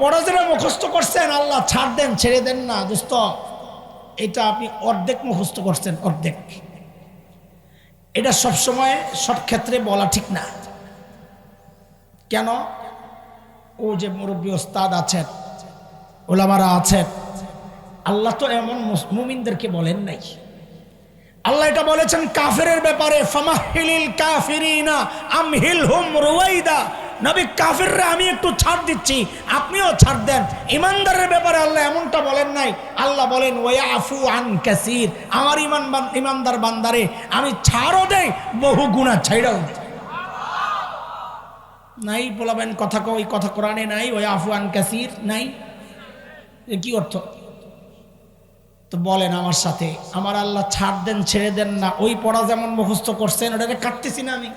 পড়াশোনা মুখস্থ করছেন, আল্লাহ ছাড় দেন, ছেড়ে দেন না, দোস্ত। এটা আপনি অর্ধেক মুখস্থ করছেন, অর্ধেক। এটা সব সময় সব ক্ষেত্রে বলা ঠিক না। কেন? ও যে মুরব্বী ওস্তাদ আছেন, ওলামারা আছেন, আল্লাহ তো এমন মুমিনদেরকে বলেন নাই। আল্লাহ এটা বলেছেন, কাফেরের ব্যাপারে ফামাহিলিল কাফিরিনা আমহিল হুম রুয়াইদা নবী কাফিররা, আমি একটু ছাড় দিচ্ছি। আপনিও ছাড় দেন। ইমানদারের ব্যাপারে আল্লাহ এমনটা বলেন নাই। আল্লাহ বলেন, ওয়াফু আন কাসির। আমার ইমান ইমানদার বান্দারে, আমি ছাড়ও দেই, বহু গুণা ছাইড়াও দেই। নাই বলাবেন কথা কই কথা কোরআনে নাই ওই আফওয়ান কাসির। নাই। কি অর্থ? তো বলেন আমার সাথে, আমার আল্লাহ ছাড় দেন, ছেড়ে দেন না। ওই পড়া যেমন মুখস্থ করছেন ওটাকে কাটতেছি না আমি।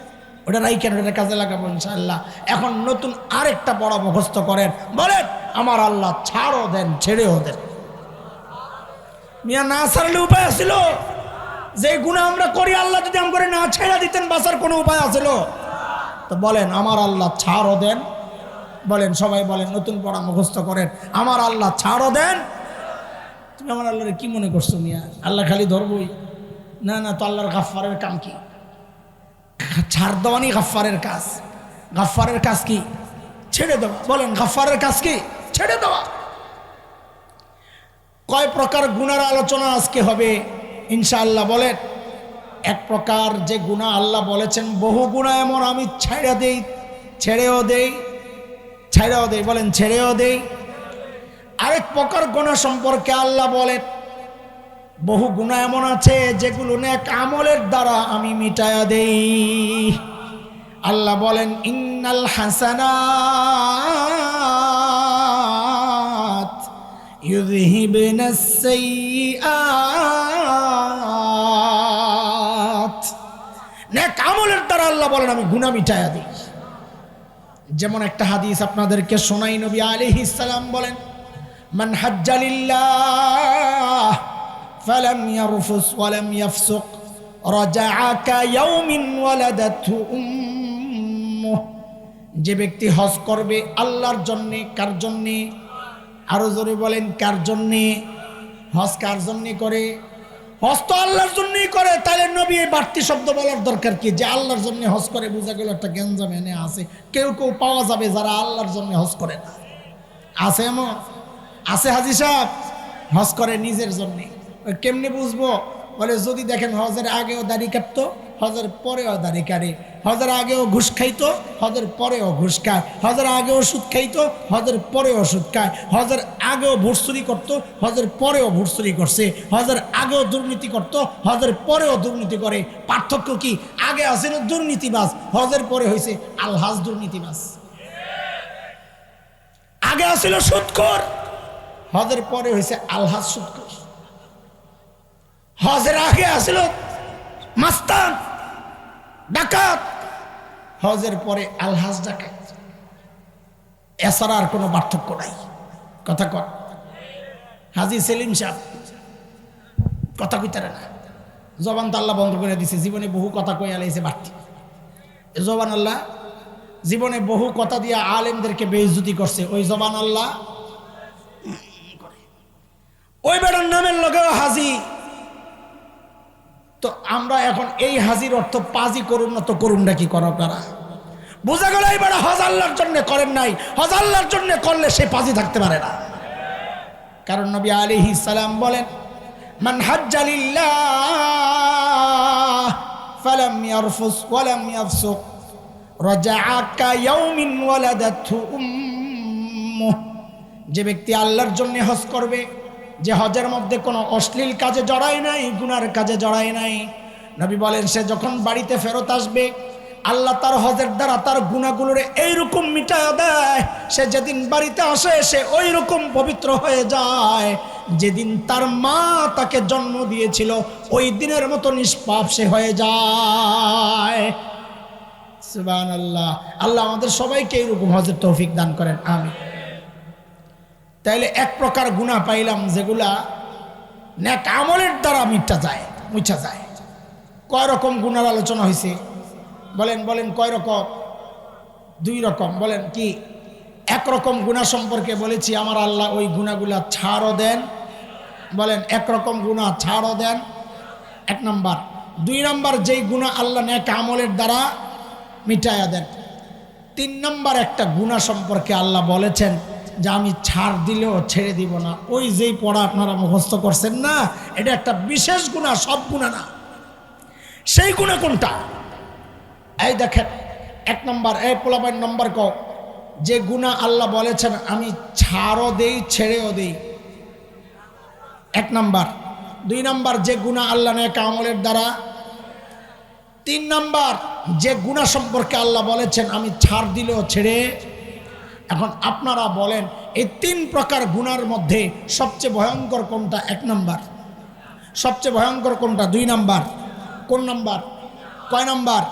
ওটা রাই কেন? ওটা কাজে লাগাবো ইনশাল্লাহ এখন নতুন আরেকটা পড়া মুখস্থ করেন। বলেন, আমার আল্লাহ ছাড়ও দেন, ছেড়েও দেন। মিয়া, না ছাড়লে উপায় আছিল? যে গুণা আমরা করি, আল্লাহ যদি আম করে না ছেড়ে দিতেন, বাঁচার কোনো উপায় আছিল? তো বলেন, আমার আল্লাহ ছাড়ও দেন। বলেন, সবাই বলেন, নতুন পড়া মুখস্থ করেন। আমার আল্লাহ ছাড়ও দেন। তুমি আমার আল্লাহরে কি মনে করছ মিয়া? আল্লাহ খালি ধরবই। না না, তো আল্লাহর গাফারের কাম কি? ছাড় দেওয়ানি গাফারের কাজ। গাফারের কাজ কি? ছেড়ে দেওয়া। বলেন গাফারের কাজ কি? ছেড়ে দেওয়া। কয় প্রকার গুণার আলোচনা আজকে হবে? ইনশাআল্লাহ বলেন, এক প্রকার যে গুণা আল্লাহ বলেছেন, বহু গুণা এমন আমি ছেড়ে দেই, ছেড়েও দেই ছেড়েও দেই। বলেন, ছেড়েও দেই। আরেক প্রকার গুণা সম্পর্কে আল্লাহ বলেন বহু গুণা এমন আছে যেগুলো নেক আমলের দ্বারা আমি মিটায়া দেই। আল্লাহ বলেন, ইন্নাল হাসানাত ইউযহিবনাস সাইয়্যাত নেক আমলের দ্বারা আল্লাহ বলেন, আমি গুণা মিটায়া দিই। যেমন একটা হাদিস আপনাদেরকে শোনাই, নবী আলাইহিস সালাম বলেন, মান হাজ্জালিল্লাহ ফালাম ইয়ারফুস ওয়ালাম ইয়াফসুক রাজাআ কায়াউমিন ওয়ালাদাতহু উম্মুহ যে ব্যক্তি হজ করবে আল্লাহর জন্যে, কার জন্যে? আরও জোরে বলেন, কার জন্যে? হজ কার জন্যে করে? হজ তো আল্লাহর জন্যই করে। তাহলে নবী এই বাড়তি শব্দ বলার দরকার কি? যে আল্লাহর জন্য হজ করে, বোঝা গেল একটা গ্যাঞ্জাম এনে আছে। কেউ কেউ পাওয়া যাবে যারা আল্লাহর জন্য হজ করে না। আছে এমন? আছে হাজি সাহেব? হজ করে নিজের জন্য। কেমনি বুঝব? বলে, যদি দেখেন হজের আগেও দাড়ি কাটতো হজের পরেও দাড়ি কাটে হজের আগেও ঘুষ খাইতো, হজের পরেও ঘুষ খায়। হজের আগেও সুদ খাইতো, হজের পরেও সুদ খায়। হজের আগেও ভুটসুরি করতো, হজের পরেও ভুটসুরি করছে। হজের আগেও দুর্নীতি করতো, হজের পরেও দুর্নীতি করে। পার্থক্য কি? আগে আসেন দুর্নীতিবাজ? হজের পরে হয়েছে আলহাজ দুর্নীতিবাজ। আগে আসিল সুৎকর হজের পরে হয়েছে আলহাজ সুৎকর হজের আগে আসিল, মাস্তান, ডাকাত। হজের পরে আলহাজ ডাকাত। এছাড়া আর কোনো পার্থক্য নাই। কথা কর হাজি সেলিম কথা কইতারে না। জবান তো আল্লাহ বন্ধ করে দিছে, জীবনে বহু কথা কই আলাইছে বাড়তি। জবান আল্লাহ, জীবনে বহু কথা দিয়ে আলেমদেরকে বেইজ্জতি করছে। ওই জবান আল্লাহ ওই বেটার নামের হাজি তো আমরা এখন এই হাজির অর্থ পাজি করুন না তো করুন না কি করো আপনারা? বোঝা গেল এই বেড়া হজ আল্লাহর জন্য করেন নাই, হজ আল্লাহর জন্য করলে সে পাজি থাকতে পারে না। কারণ নবী আলিহি সালাম বলেন, মান ওয়ালাম যে ব্যক্তি আল্লাহর জন্য হজ করবে যে হজের মধ্যে কোনো অশ্লীল কাজে জড়ায় নাই, গুনার কাজে জড়ায় নাই। নবী বলেন, সে যখন বাড়িতে ফেরত আসবে, আল্লাহ তার হজের দ্বারা তার গুণাগুলোর এইরকম মিটায় দেয়, সে যেদিন বাড়িতে আসে, সে ওই রকম পবিত্র হয়ে যায়। যেদিন তার মা তাকে জন্ম দিয়েছিল, ওই দিনের মতো নিষ্পাপ সে হয়ে যায়। আল্লাহ আল্লাহ আমাদের সবাইকে এইরকম হজের তৌফিক দান করেন আমি তাইলে এক প্রকার গুণা পাইলাম যেগুলা নেক আমলের দ্বারা মিটটা যায় মুছা যায়। কয় রকম গুণার আলোচনা হয়েছে বলেন বলেন, কয় রকম? দুই রকম। বলেন, কি? একরকম গুণা সম্পর্কে বলেছি, আমার আল্লাহ ওই গুণাগুলা ছাড়ও দেন। বলেন একরকম গুণা ছাড়ও দেন। এক নম্বর। দুই নম্বর, যেই গুণা আল্লাহ নেক আমলের দ্বারা মিটাইয়া দেন। তিন নম্বর, একটা গুণা সম্পর্কে আল্লাহ বলেছেন যে আমি ছাড় দিলেও ছেড়ে দিব না। ওই যেই পড়া আপনারা মুখস্থ করছেন না, এটা একটা বিশেষ গুণা, সব গুণা না। সেই গুণা কোনটা? এই দেখেন, এক নম্বর, এই পোলাপাইন নম্বর ক যে গুণা আল্লাহ বলেছেন, আমি ছাড়ও দেই, ছেড়েও দেই। এক নম্বর। দুই নম্বর, যে গুণা আল্লাহ নেয় আমলের দ্বারা। তিন নম্বর, যে গুণা সম্পর্কে আল্লাহ বলেছেন, আমি ছাড় দিলেও ছেড়ে এখন আপনারা বলেন, এই তিন প্রকার গুণার মধ্যে সবচেয়ে ভয়ঙ্কর কোনটা? এক নাম্বার। সবচেয়ে ভয়ঙ্কর কোনটা? দুই নাম্বার। কোন নাম্বার? কয় নাম্বার?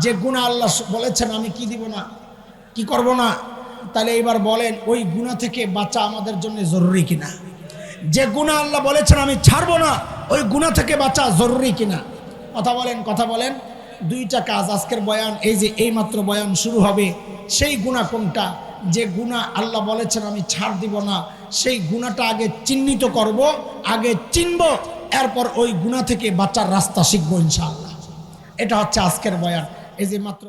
যে গুণা আল্লাহ বলেছেন, আমি কি দিব না? কি করব না? তাহলে এবার বলেন, ওই গুণা থেকে বাঁচা আমাদের জন্য জরুরি কিনা? যে গুণা আল্লাহ বলেছেন, আমি ছাড়বো না, ওই গুণা থেকে বাঁচা জরুরি কিনা? কথা বলেন কথা বলেন। দুইটা কাজ আজকের বয়ান, এই যে এইমাত্র বয়ান শুরু হবে, সেই গুণা কোনটা? যে গুণা আল্লাহ বলেছেন, আমি ছাড় দিব না। সেই গুণাটা আগে চিহ্নিত করব, আগে চিনব, এরপর ওই গুণা থেকে বাঁচার রাস্তা শিখব ইনশাআল্লাহ। এটা হচ্ছে আজকের বয়ান। এই যে মাত্র